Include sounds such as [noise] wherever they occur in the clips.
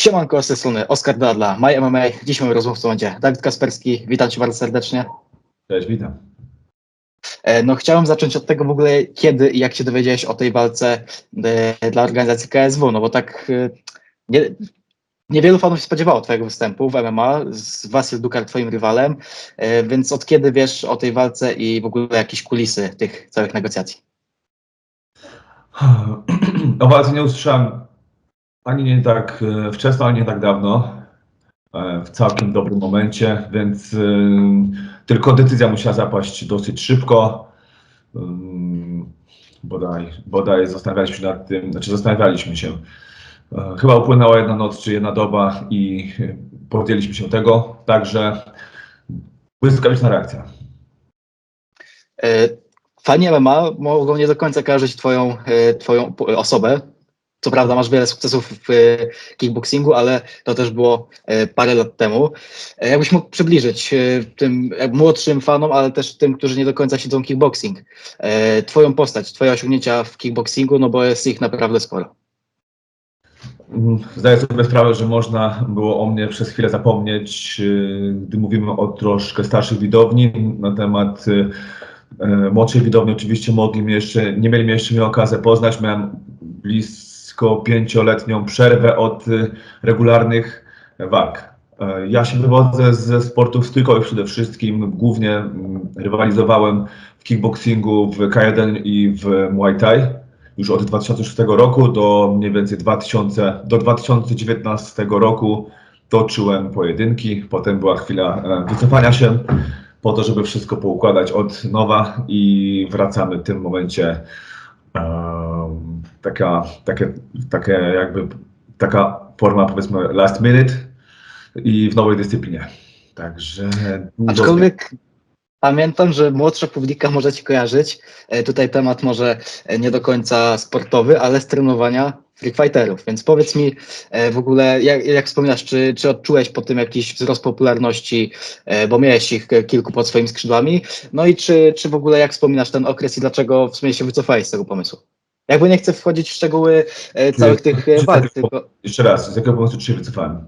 Siemanko, z tej strony Oskar Dadla, My MMA. Dziś moim rozmówcą będzie Dawid Kasperski. Witam Cię bardzo serdecznie. Cześć, witam. E, No chciałem zacząć od tego w ogóle, kiedy i jak się dowiedziałeś o tej walce e, dla organizacji KSW, no bo tak e, nie, niewielu fanów się spodziewało Twojego występu w MMA, z Wasil Dukar Twoim rywalem, więc od kiedy wiesz o tej walce i w ogóle jakieś kulisy tych całych negocjacji? O walce nie usłyszałem ani nie tak e, wczesno, ani nie tak dawno. e, W całkiem dobrym momencie, więc e, tylko decyzja musiała zapaść dosyć szybko. Ym, Bodaj, bodaj zastanawialiśmy się nad tym, znaczy zastanawialiśmy się. Chyba upłynęła jedna noc czy jedna doba i podjęliśmy się tego, także błyskawiczna reakcja. Fani MMA mogą nie do końca kojarzyć twoją, twoją osobę. Co prawda masz wiele sukcesów w e, kickboxingu, ale to też było e, parę lat temu. E, Jakbyś mógł przybliżyć e, tym e, młodszym fanom, ale też tym, którzy nie do końca siedzą kickboxing, e, twoją postać, twoje osiągnięcia w kickboxingu, no bo jest ich naprawdę sporo. Zdaję sobie sprawę, że można było o mnie przez chwilę zapomnieć, gdy mówimy o troszkę starszych widowni. Na temat młodszej widowni oczywiście mogli mnie jeszcze, nie mieli mnie jeszcze mieli okazję poznać. Miałem blisko pięcioletnią przerwę od yy, regularnych walk. Yy, Ja się wywodzę ze sportów stójkowych przede wszystkim. Głównie mm, rywalizowałem w kickboxingu, w K1 i w Muay Thai już od 2006 roku do mniej więcej 2000, do 2019 roku toczyłem pojedynki. Potem była chwila e, wycofania się po to, żeby wszystko poukładać od nowa i wracamy w tym momencie taka, takie, takie jakby taka forma powiedzmy last minute i w nowej dyscyplinie. Także Aczkolwiek pamiętam, że młodsza publika może ci kojarzyć. E, Tutaj temat może e, nie do końca sportowy, ale z trenowania free fighterów. Więc powiedz mi e, w ogóle, jak, jak wspominasz, czy, czy odczułeś po tym jakiś wzrost popularności, bo miałeś ich kilku pod swoimi skrzydłami. No i czy, czy w ogóle jak wspominasz ten okres i dlaczego w sumie się wycofałeś z tego pomysłu? Jakby nie chcę wchodzić w szczegóły e, całych tych e, czy walk, tylko Jeszcze raz, z jakiego pomysłu się wycofałem?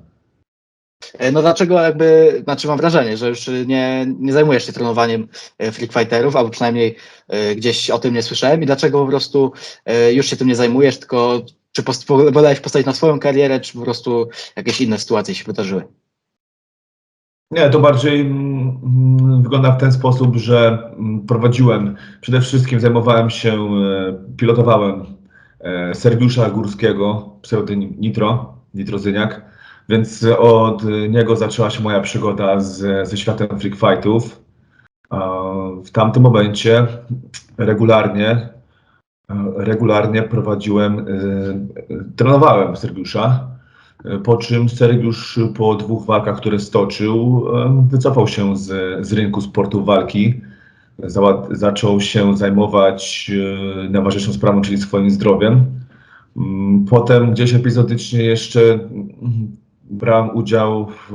E, No dlaczego jakby, znaczy mam wrażenie, że już nie, nie zajmujesz się trenowaniem e, freak fighterów, albo przynajmniej e, gdzieś o tym nie słyszałem i dlaczego po prostu e, już się tym nie zajmujesz, tylko czy post- wolałeś postawić na swoją karierę, czy po prostu jakieś inne sytuacje się wydarzyły? Nie, to bardziej mm, wygląda w ten sposób, że mm, prowadziłem, przede wszystkim zajmowałem się, e, pilotowałem e, Sergiusza Górskiego, pseudonim Nitro, Nitrozyniak, więc od niego zaczęła się moja przygoda z, ze światem freak fightów. W tamtym momencie regularnie, e, regularnie prowadziłem, trenowałem Sergiusza. Po czym Sergiusz po dwóch walkach, które stoczył, wycofał się z, z rynku sportu walki. Zała, zaczął się zajmować e, najważniejszą sprawą, czyli swoim zdrowiem. Mm, Potem gdzieś epizodycznie jeszcze mm, brałem udział w,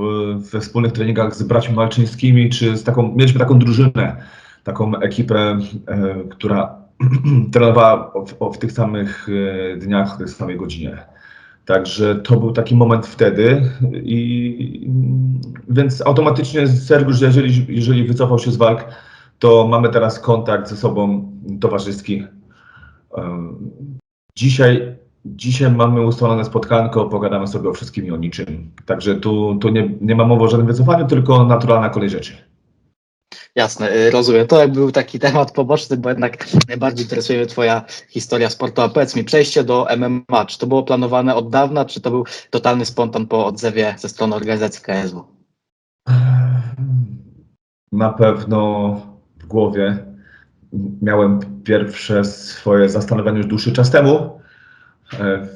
we wspólnych treningach z braćmi malczyńskimi, czy z taką, mieliśmy taką drużynę, taką ekipę, e, która [clears throat] trenowała w, w tych samych e, dniach, w tej samej godzinie. Także to był taki moment wtedy i więc automatycznie Sergiusz, jeżeli, jeżeli wycofał się z walk, to mamy teraz kontakt ze sobą towarzyski. Dzisiaj, dzisiaj mamy ustalone spotkanko, pogadamy sobie o wszystkim i o niczym. Także tu, tu nie, nie ma mowy o żadnym wycofaniu, tylko naturalna kolej rzeczy. Jasne, y, rozumiem. To jakby był taki [laughs] temat poboczny, bo jednak najbardziej interesuje mnie twoja historia sportowa. Powiedz mi, przejście do MMA, czy to było planowane od dawna, czy to był totalny spontan po odzewie ze strony organizacji KSW? Na pewno w głowie miałem pierwsze swoje zastanowienie już dłuższy czas temu. E,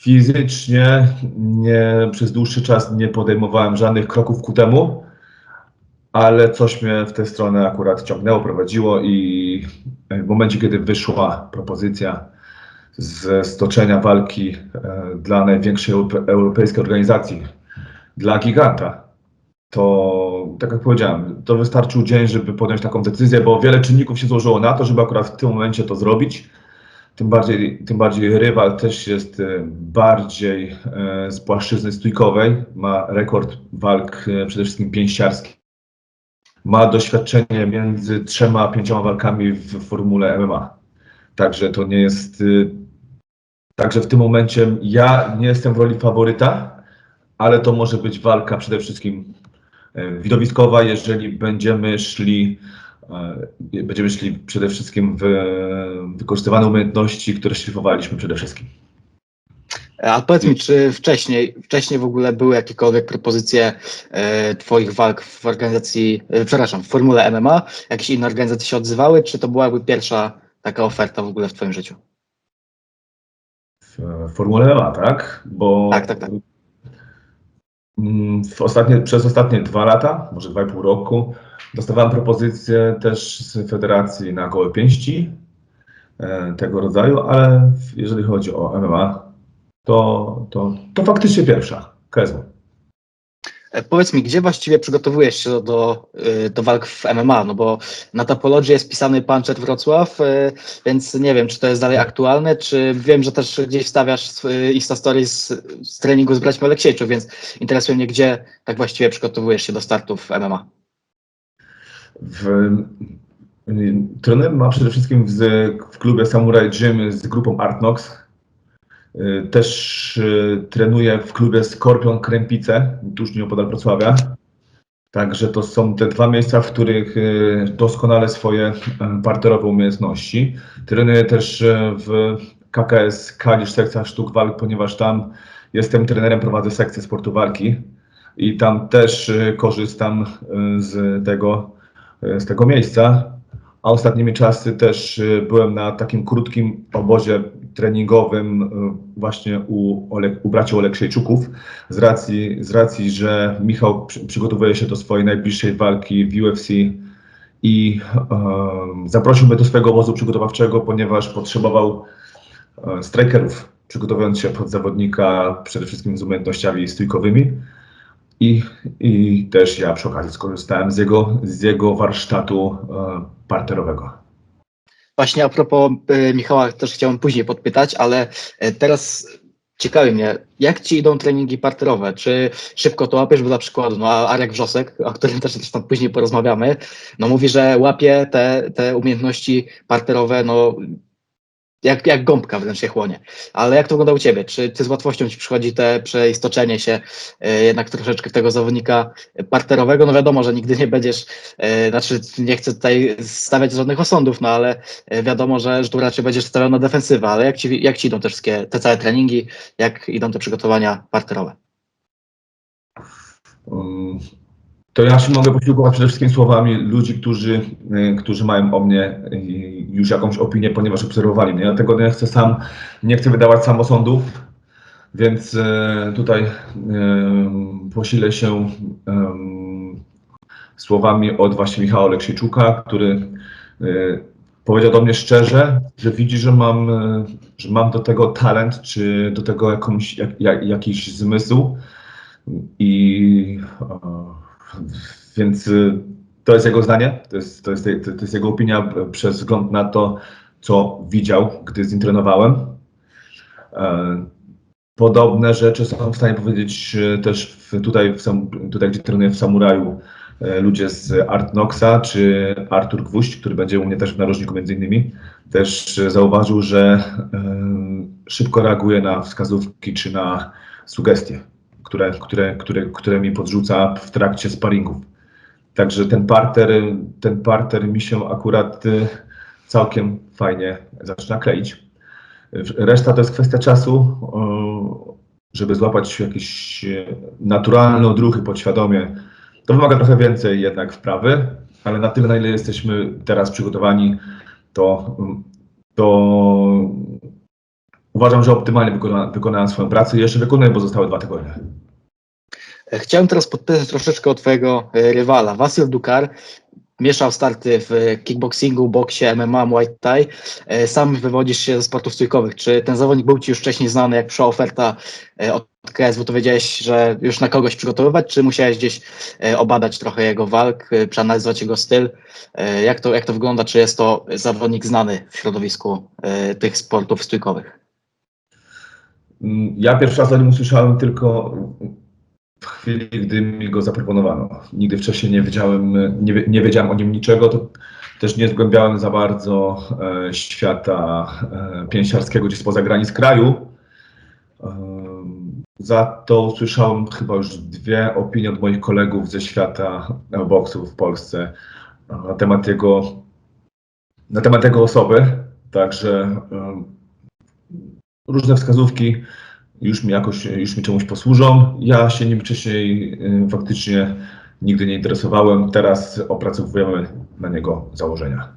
Fizycznie nie, przez dłuższy czas nie podejmowałem żadnych kroków ku temu, ale coś mnie w tę stronę akurat ciągnęło, prowadziło i w momencie, kiedy wyszła propozycja ze stoczenia walki e, dla największej europe- europejskiej organizacji, dla giganta, to tak jak powiedziałem, to wystarczył dzień, żeby podjąć taką decyzję, bo wiele czynników się złożyło na to, żeby akurat w tym momencie to zrobić. tym bardziej, tym bardziej rywal też jest e, bardziej e, z płaszczyzny stójkowej, ma rekord walk e, przede wszystkim pięściarskich. Ma doświadczenie między trzema a pięcioma walkami w formule MMA. Także to nie jest. y, Także w tym momencie ja nie jestem w roli faworyta, ale to może być walka przede wszystkim e, widowiskowa, jeżeli będziemy szli, e, będziemy szli przede wszystkim w wykorzystywane umiejętności, które szlifowaliśmy przede wszystkim. A powiedz mi, czy wcześniej, wcześniej w ogóle były jakiekolwiek propozycje e, Twoich walk w organizacji, e, przepraszam, w Formule MMA? Jakieś inne organizacje się odzywały, czy to była jakby pierwsza taka oferta w ogóle w Twoim życiu? W formule MMA, tak? Bo Tak, tak, tak. Mm, W ostatnie, przez ostatnie dwa lata, może dwa i pół roku, dostawałem propozycje też z federacji na gołe pięści e, tego rodzaju, ale jeżeli chodzi o MMA, to, to, to faktycznie pierwsza. KSW. E, Powiedz mi, gdzie właściwie przygotowujesz się do, do, y, do walk w MMA? No bo na Topologii jest pisany Puncher Wrocław, y, więc nie wiem, czy to jest dalej aktualne, czy wiem, że też gdzieś wstawiasz y, Insta Stories z treningu z braćmi Aleksiejczuk, więc interesuje mnie, gdzie tak właściwie przygotowujesz się do startu w MMA? W, trener ma przede wszystkim w, w klubie Samurai Gym z grupą Artnox. Y, Też y, trenuje w klubie Skorpion Krępice, tuż nieopodal Wrocławia. Także to są te dwa miejsca, w których y, doskonale swoje parterowe umiejętności. Trenuję też w KKS Kalisz sekcja sztuk walk, ponieważ tam jestem trenerem, prowadzę sekcję sportu walki i tam też korzystam z tego, z tego miejsca. A ostatnimi czasy też byłem na takim krótkim obozie treningowym y, właśnie u, Ole, u braci Oleksiejczuków z racji, z racji, że Michał przy, przygotowuje się do swojej najbliższej walki w UFC i em, zaprosił mnie do swojego obozu przygotowawczego, ponieważ potrzebował e, strikerów, przygotowując się pod zawodnika przede wszystkim z umiejętnościami stójkowymi. I, I też ja przy okazji skorzystałem z jego, z jego warsztatu e, parterowego. Właśnie a propos y, Michała, też chciałem później podpytać, ale y, teraz ciekawi mnie, jak ci idą treningi parterowe? Czy szybko to łapiesz? Bo dla przykładu, no Arek Wrzosek, o którym też zresztą później porozmawiamy, no mówi, że łapie te, te umiejętności parterowe, no jak, jak gąbka wręcz się chłonie. Ale jak to wygląda u ciebie? Czy ty z łatwością ci przychodzi te przeistoczenie się y, jednak troszeczkę tego zawodnika parterowego? No wiadomo, że nigdy nie będziesz, y, znaczy nie chcę tutaj stawiać żadnych osądów, no ale E, wiadomo, że, że tu raczej będziesz stawiał na defensywę, ale jak ci, jak ci idą te wszystkie, te całe treningi, jak idą te przygotowania parterowe? Um, To ja się mogę posiłkować przede wszystkim słowami ludzi, którzy, y, którzy mają o mnie y, już jakąś opinię, ponieważ obserwowali mnie. Dlatego nie chcę sam, nie chcę wydawać samosądów, więc y, tutaj posilę się słowami od właśnie Michała Oleksiejczuka, który powiedział do mnie szczerze, że widzi, że mam, że mam do tego talent, czy do tego jakąś, jak, jak, jakiś zmysł. I więc y, to jest jego zdanie, to jest, to, jest, to jest jego opinia e, przez wzgląd na to, co widział, gdy z nim trenowałem. E, Podobne rzeczy są w stanie powiedzieć e, też w, tutaj, w, tutaj, gdzie trenuję w Samuraju, ludzie z Artnoxa, czy Artur Gwóźdź, który będzie u mnie też w narożniku między innymi, też zauważył, że szybko reaguje na wskazówki czy na sugestie które, które, które, które mi podrzuca w trakcie sparingów. Także ten parter, ten parter mi się akurat y, całkiem fajnie zaczyna kleić. Reszta to jest kwestia czasu, żeby złapać jakieś e, naturalne odruchy podświadomie. To wymaga trochę więcej jednak wprawy, ale na tyle, na ile jesteśmy teraz przygotowani, to, to uważam, że optymalnie wykona, wykonałem swoją pracę i jeszcze wykonuję, bo zostały dwa tygodnie. E, Chciałem teraz podpytać troszeczkę o twojego e, rywala, Wasyl Dukar. mieszał starty w kickboxingu, boksie, MMA, Muay Thai. E, Sam wywodzisz się ze sportów stójkowych. Czy ten zawodnik był Ci już wcześniej znany, jak przyszła oferta e, od KSW, to wiedziałeś, że już na kogoś przygotowywać, czy musiałeś gdzieś e, obadać trochę jego walk, e, przeanalizować jego styl? E, Jak to, jak to wygląda? Czy jest to zawodnik znany w środowisku e, tych sportów stójkowych? Mm, Ja pierwszy raz o nim usłyszałem tylko w chwili, gdy mi go zaproponowano. Nigdy wcześniej nie wiedziałem, nie, nie wiedziałem o nim niczego, to też nie zgłębiałem za bardzo e, świata e, pięściarskiego gdzieś spoza granic kraju. Em, Za to usłyszałem chyba już dwie opinie od moich kolegów ze świata e, boksu w Polsce e, na temat jego, na temat jego osoby. Także różne wskazówki już mi jakoś, już mi czemuś posłużą. Ja się nim wcześniej y, faktycznie nigdy nie interesowałem. Teraz opracowujemy na niego założenia.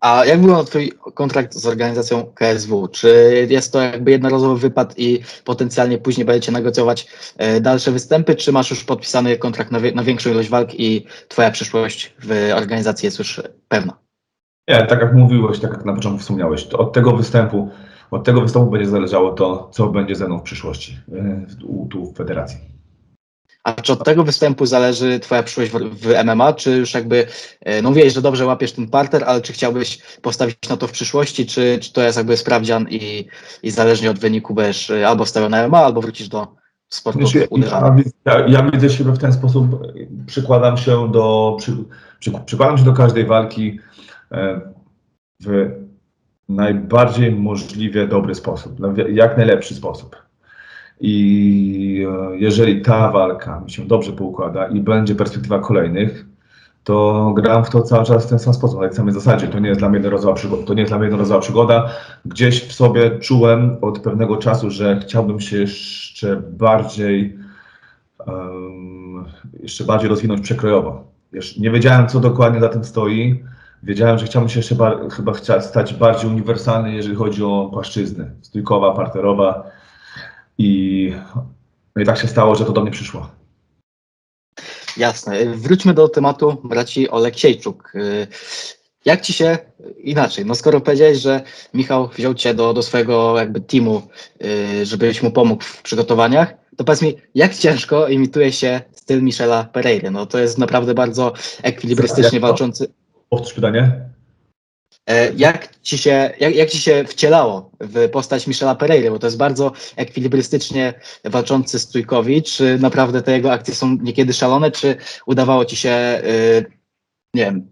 A jak wygląda Twój kontrakt z organizacją KSW? Czy jest to jakby jednorazowy wypad i potencjalnie później będziecie negocjować e, dalsze występy, czy masz już podpisany kontrakt na, wie, na większą ilość walk i Twoja przyszłość w organizacji jest już pewna? Nie, tak jak mówiłeś, tak jak na początku wspomniałeś, to od tego występu, od tego występu będzie zależało to, co będzie ze mną w przyszłości y, tu, tu w federacji. A czy od tego występu zależy Twoja przyszłość w, w MMA, czy już jakby, e, no wiesz, że dobrze łapiesz ten parter, ale czy chciałbyś postawić na to w przyszłości, czy, czy to jest jakby sprawdzian i, i zależnie od wyniku będziesz e, albo stawiał na MMA, albo wrócisz do sportów Znaczy, ja, ja, ja widzę siebie w ten sposób, przykładam się do, przy, przy, przykładam się do każdej walki e, w najbardziej możliwie dobry sposób, jak najlepszy sposób. I e, jeżeli ta walka mi się dobrze poukłada i będzie perspektywa kolejnych, to gram w to cały czas w ten sam sposób, na tej samej zasadzie. To nie jest dla mnie jednorazowa przygoda. To nie jest dla mnie jednorazowa przygoda. Gdzieś w sobie czułem od pewnego czasu, że chciałbym się jeszcze bardziej em, jeszcze bardziej rozwinąć przekrojowo. Jeszcze nie wiedziałem, co dokładnie za tym stoi. Wiedziałem, że chciałbym się jeszcze bar- chyba chcia- stać bardziej uniwersalny, jeżeli chodzi o płaszczyzny. Stójkowa, parterowa. I, no i tak się stało, że to do mnie przyszło. Jasne. Wróćmy do tematu braci Oleksiejczuk. Y, Jak ci się inaczej? No skoro powiedziałeś, że Michał wziął cię do, do swojego jakby teamu, y, żebyś mu pomógł w przygotowaniach, to powiedz mi, jak ciężko imituje się styl Michela Pereira? No to jest naprawdę bardzo ekwilibrystycznie walczący. Powtórz pytanie. E, Jak ci, się, jak, jak ci się wcielało w postać Michela Pereira? Bo to jest bardzo ekwilibrystycznie walczący stójkowi. Czy naprawdę te jego akcje są niekiedy szalone, czy udawało ci się, y, nie wiem,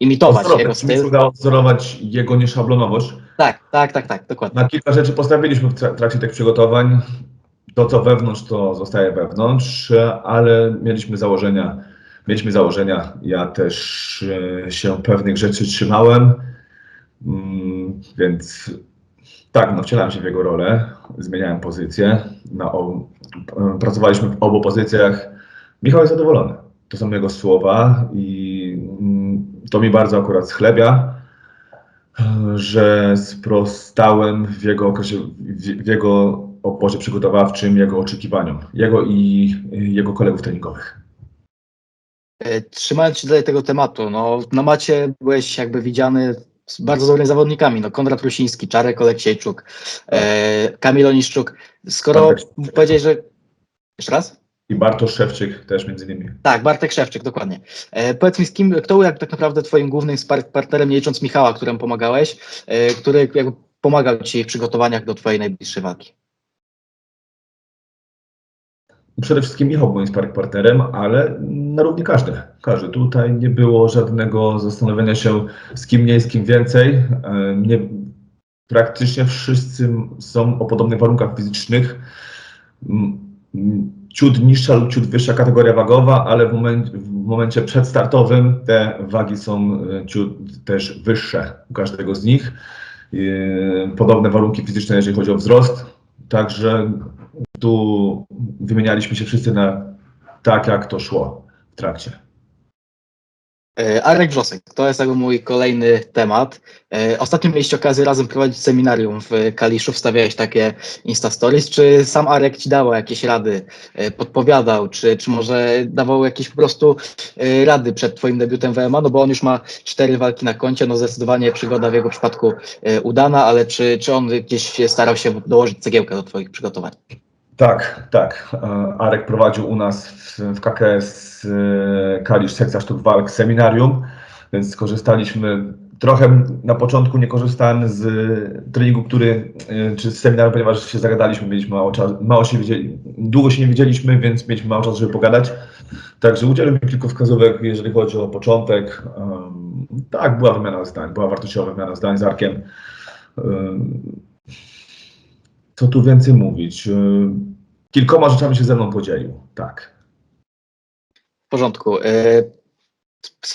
imitować jego Mi się styl? udało wzorować jego nieszablonowość. Tak, tak, tak, tak, dokładnie. Na kilka rzeczy postawiliśmy w tra- trakcie tych przygotowań. To, co wewnątrz, to zostaje wewnątrz, ale mieliśmy założenia. Mieliśmy założenia. Ja też e, się pewnych rzeczy trzymałem, Mm, więc tak, no, wcielałem się w jego rolę, zmieniałem pozycję. Na o, e, pracowaliśmy w obu pozycjach. Michał jest zadowolony. To są jego słowa i mm, to mi bardzo akurat schlebia że sprostałem w jego okresie, w jego oporze przygotowawczym, jego oczekiwaniom, jego i jego kolegów treningowych. E, Trzymając się dalej tego tematu, no na macie byłeś jakby widziany z bardzo dobrymi zawodnikami, no Konrad Rusiński, Czarek Oleksiejczuk, e, Kamil Oniszczuk. Skoro Bartek. powiedziałeś, że... Jeszcze raz? I Bartosz Szewczyk też między innymi. Tak, Bartek Szewczyk, dokładnie. E, powiedz mi, z kim, kto był jak tak naprawdę twoim głównym partnerem, nie licząc Michała, któremu pomagałeś, e, który jakby pomagał ci w przygotowaniach do twojej najbliższej walki? Przede wszystkim Michał był sparring partnerem, ale na równi każdy. Każdy. Tutaj nie było żadnego zastanowienia się z kim mniej, z kim więcej. E, Nie, praktycznie wszyscy są o podobnych warunkach fizycznych. Ciut niższa lub ciut wyższa kategoria wagowa, ale w momencie, w momencie przedstartowym te wagi są e, ciut też wyższe u każdego z nich. E, Podobne warunki fizyczne, jeżeli chodzi o wzrost. Także tu wymienialiśmy się wszyscy na tak, jak to szło w trakcie. E, Arek Wrzosek, to jest jakby mój kolejny temat. E, Ostatnio mieliście okazję razem prowadzić seminarium w Kaliszu, wstawiałeś takie Insta Stories. Czy sam Arek ci dawał jakieś rady, e, podpowiadał, czy, czy może dawał jakieś po prostu rady przed twoim debiutem w MMA? No bo on już ma cztery walki na koncie, no zdecydowanie przygoda w jego przypadku udana, ale czy, czy on gdzieś starał się dołożyć cegiełkę do twoich przygotowań? Tak, tak. E, Arek prowadził u nas w, KKS e, Kalisz sekcja sztuk walk seminarium, więc skorzystaliśmy. Trochę na początku nie korzystałem z treningu, który, e, czy z seminarium, ponieważ się zagadaliśmy, mieliśmy mało czasu, mało się widzieli, długo się nie widzieliśmy, więc mieliśmy mało czasu, żeby pogadać. Także udzielił mi kilku wskazówek, jeżeli chodzi o początek. Em, tak, była wymiana zdań, była wartościowa wymiana zdań z Arkiem. Co tu więcej mówić? Yy, Kilkoma rzeczami się ze mną podzielił. Tak. W porządku. E,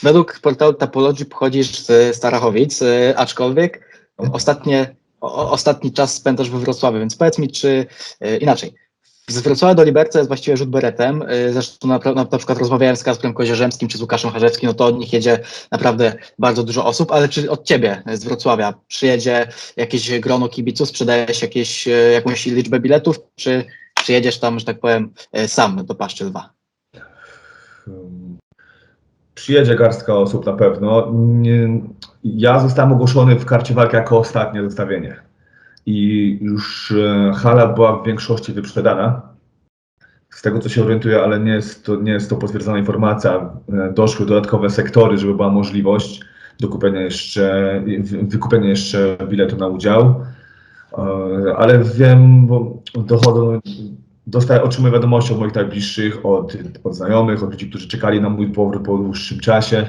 Według portalu Tapology pochodzisz z Starachowic, e, aczkolwiek ostatnie, o, ostatni czas spędzasz we Wrocławiu, więc powiedz mi, czy inaczej. Z Wrocławia do Liberca jest właściwie rzut beretem. E, Zresztą na, na, na przykład rozmawiałem z Kasprem Kozierzemskim czy z Łukaszem Charzewskim, no to od nich jedzie naprawdę bardzo dużo osób, ale czy od ciebie z Wrocławia przyjedzie jakieś grono kibiców, sprzedajesz jakieś, e, jakąś liczbę biletów, czy, czy jedziesz tam, że tak powiem, e, sam do Paszczy Lwa? Ym, Przyjedzie garstka osób na pewno. Ja zostałem ogłoszony w karcie walki jako ostatnie zestawienie. I już e, hala była w większości wyprzedana. Z tego co się orientuję, ale nie jest to, nie jest to potwierdzona informacja. E, Doszły dodatkowe sektory, żeby była możliwość dokupienia jeszcze, wy- wykupienia jeszcze biletu na udział. E, Ale wiem, bo dochodzą, dostaję, otrzymuję wiadomości od moich najbliższych, od, od znajomych, od ludzi, którzy czekali na mój powrót po dłuższym czasie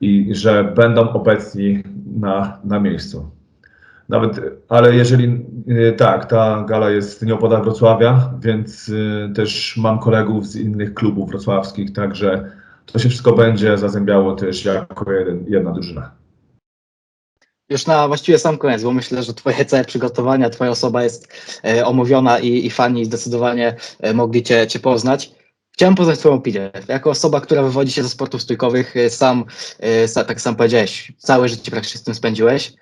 i że będą obecni na, na miejscu. Nawet, ale jeżeli y, tak, ta gala jest nieopodal Wrocławia, więc y, też mam kolegów z innych klubów wrocławskich, także to się wszystko będzie zazębiało też jako jeden, jedna drużyna. Już na właściwie sam koniec, bo myślę, że Twoje całe przygotowania, Twoja osoba jest e, omówiona i, i fani zdecydowanie e, mogli cię, cię poznać. Chciałem poznać Twoją opinię. Jako osoba, która wywodzi się ze sportów stójkowych, e, sam, e, sa, tak sam powiedziałeś, całe życie praktycznie z tym spędziłeś.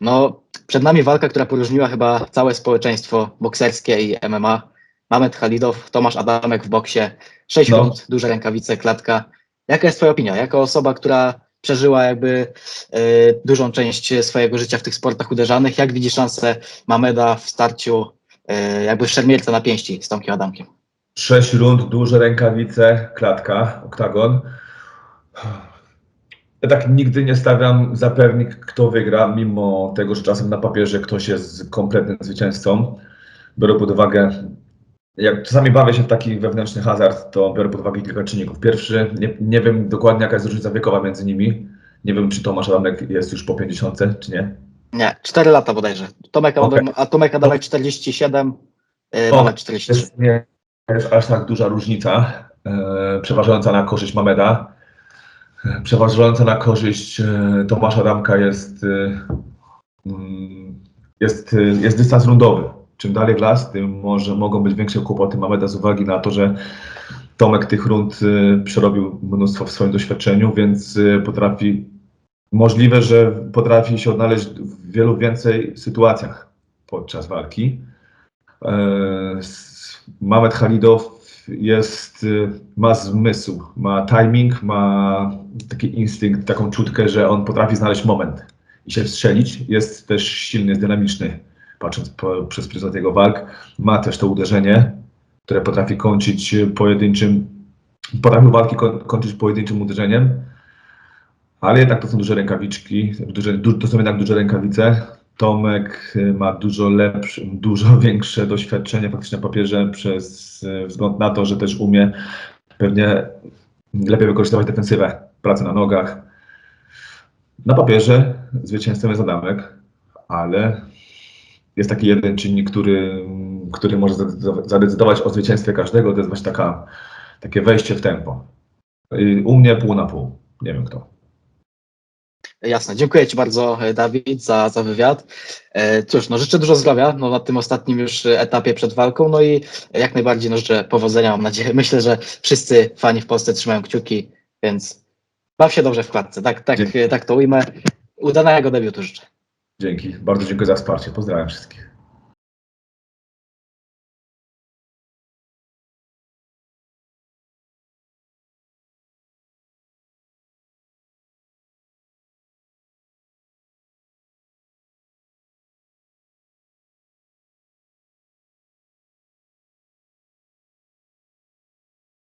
No, przed nami walka, która poróżniła chyba całe społeczeństwo bokserskie i MMA. Mamet Halidow, Tomasz Adamek w boksie, sześć No. rund, duże rękawice, klatka. Jaka jest Twoja opinia? Jako osoba, która przeżyła jakby e, dużą część swojego życia w tych sportach uderzanych. Jak widzi szansę Mameda w starciu e, jakby szermierca na pięści z Tomkiem Adamkiem? Sześć rund, duże rękawice, klatka, oktagon. Ja tak nigdy nie stawiam zapewnik, kto wygra, mimo tego, że czasem na papierze ktoś jest kompletnym zwycięzcą. Biorę pod uwagę, jak czasami bawię się w taki wewnętrzny hazard, to biorę pod uwagę kilka czynników. Pierwszy, nie, nie wiem dokładnie jaka jest różnica wiekowa między nimi. Nie wiem, czy Tomasz Adamek jest już po 50, czy nie. Nie, 4 lata bodajże. Tomek. Adam, a Tomek Adamek 47, e, O, Mamet 43. jest, nie jest aż tak duża różnica, e, przeważająca na korzyść Mameda. Przeważająca na korzyść e, Tomasza Adamka jest, e, mm, jest, e, jest dystans rundowy. Czym dalej w las, tym może mogą być większe kłopoty Mameda z uwagi na to, że Tomek tych rund przerobił mnóstwo w swoim doświadczeniu, więc potrafi, możliwe, że potrafi się odnaleźć w wielu więcej sytuacjach podczas walki. Mamet Halidow jest, y, ma zmysł, ma timing, ma taki instynkt, taką czutkę, że on potrafi znaleźć moment i się wstrzelić. Jest też silny, jest dynamiczny, patrząc po, przez pryzmat jego walk. Ma też to uderzenie, które potrafi kończyć pojedynczym, potrafił walki koń, kończyć pojedynczym uderzeniem, ale jednak to są duże rękawiczki, duże, du, to są jednak duże rękawice. Tomek y, ma dużo lepsze, dużo [laughs] większe doświadczenie faktycznie na papierze przez y, wzgląd na to, że też umie pewnie lepiej wykorzystywać defensywę, pracę na nogach. Na papierze zwycięzcą jest Adamek, ale jest taki jeden czynnik, który, który może zadecydować- o zwycięstwie każdego, to jest właśnie taka, takie wejście w tempo. U mnie pół na pół, nie wiem kto. Jasne, dziękuję Ci bardzo e, Dawid za, za wywiad. E, Cóż, no życzę dużo zdrowia no, na tym ostatnim już etapie przed walką, no i jak najbardziej no, życzę powodzenia, mam nadzieję. [laughs] Myślę, że wszyscy fani w Polsce trzymają kciuki, więc Baw się dobrze w klatce, tak, tak, Dzięki. tak to ujmę. Udanego debiutu życzę. Dzięki. Bardzo dziękuję za wsparcie. Pozdrawiam wszystkich.